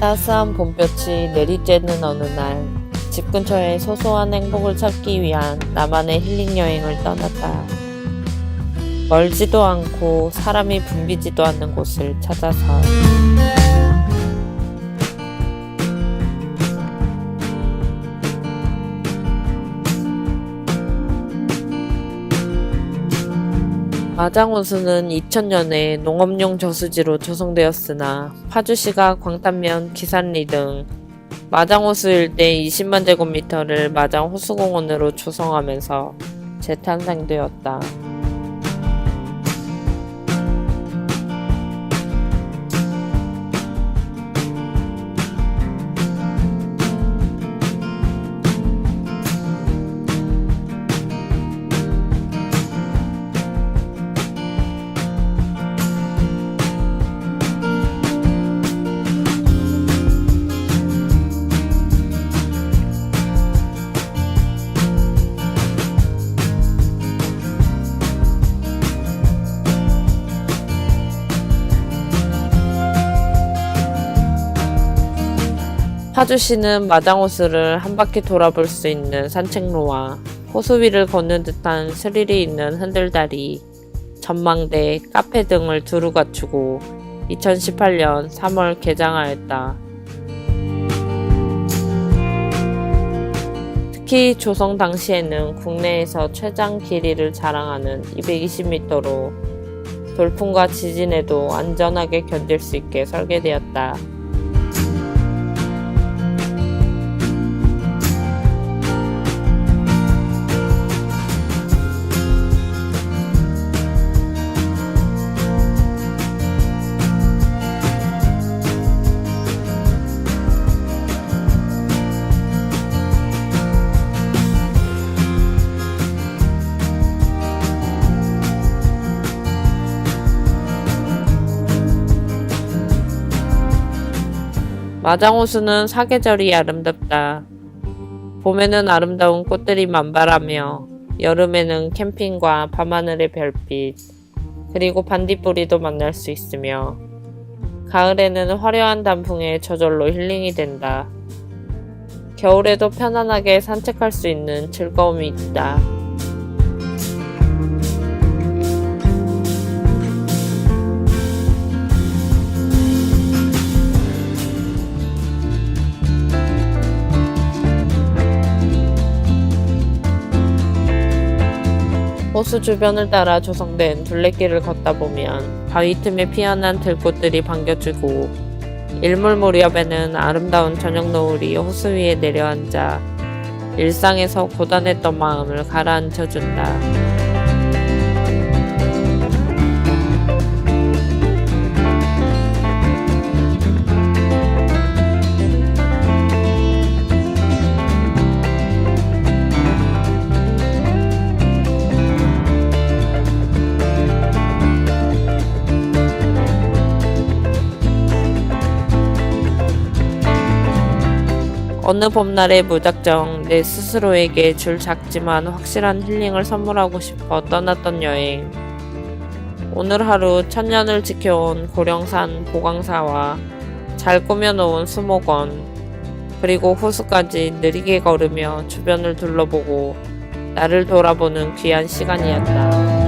따스한 봄볕이 내리쬐는 어느 날, 집 근처에 소소한 행복을 찾기 위한 나만의 힐링 여행을 떠났다. 멀지도 않고 사람이 붐비지도 않는 곳을 찾아서. 마장호수는 2000년에 농업용 저수지로 조성되었으나 파주시가 광탄면, 기산리 등 마장호수 일대 20만 제곱미터를 마장호수공원으로 조성하면서 재탄생되었다. 파주시는 마장호수를 한 바퀴 돌아볼 수 있는 산책로와 호수 위를 걷는 듯한 스릴이 있는 흔들다리, 전망대, 카페 등을 두루 갖추고 2018년 3월 개장하였다. 특히 조성 당시에는 국내에서 최장 길이를 자랑하는 220m로 돌풍과 지진에도 안전하게 견딜 수 있게 설계되었다. 마장호수는 사계절이 아름답다. 봄에는 아름다운 꽃들이 만발하며 여름에는 캠핑과 밤하늘의 별빛 그리고 반딧불이도 만날 수 있으며 가을에는 화려한 단풍의 저절로 힐링이 된다. 겨울에도 편안하게 산책할 수 있는 즐거움이 있다. 호수 주변을 따라 조성된 둘레길을 걷다 보면 바위 틈에 피어난 들꽃들이 반겨주고 일몰 무렵에는 아름다운 저녁 노을이 호수 위에 내려앉아 일상에서 고단했던 마음을 가라앉혀준다. 어느 봄날에 무작정 내 스스로에게 줄 작지만 확실한 힐링을 선물하고 싶어 떠났던 여행. 오늘 하루 천년을 지켜온 고령산 보강사와 잘 꾸며놓은 수목원, 그리고 호수까지 느리게 걸으며 주변을 둘러보고 나를 돌아보는 귀한 시간이었다.